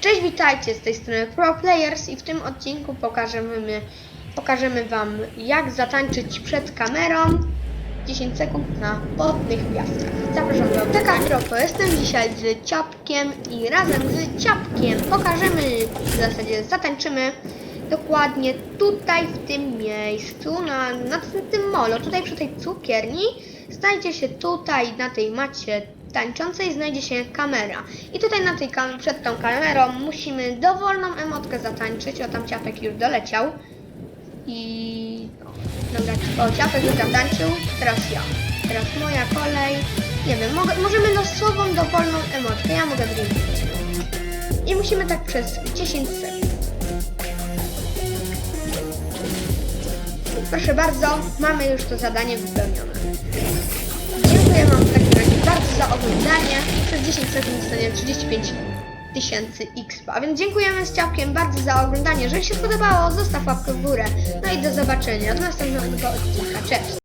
Cześć, witajcie z tej strony Pro Players i w tym odcinku pokażemy, pokażemy Wam jak zatańczyć przed kamerą 10 sekund na wodnych piaskach. Zapraszam do TK Tropo. Jestem dzisiaj z Ciapkiem i razem z Ciapkiem pokażemy, w zasadzie zatańczymy dokładnie tutaj w tym miejscu, na, na tym molo, tutaj przy tej cukierni znajdzie się tutaj na tej macie tańczącej znajdzie się kamera. I tutaj na tej kam- przed tą kamerą musimy dowolną emotkę zatańczyć. O tam ciapek już doleciał. I dobra, o ciapek już zatańczył, teraz ja. Teraz moja kolej. Nie wiem, mogę, możemy losową dowolną emotkę. Ja mogę drink. I musimy tak przez 10 sekund. Proszę bardzo, mamy już to zadanie wypełnione. Dziękuję Wam 10 sekund dostanie 35 tysięcy XP. A więc dziękujemy z ciapkiem bardzo za oglądanie. Jeżeli się spodobało, zostaw łapkę w górę. No i do zobaczenia do następnego odcinka. Cześć!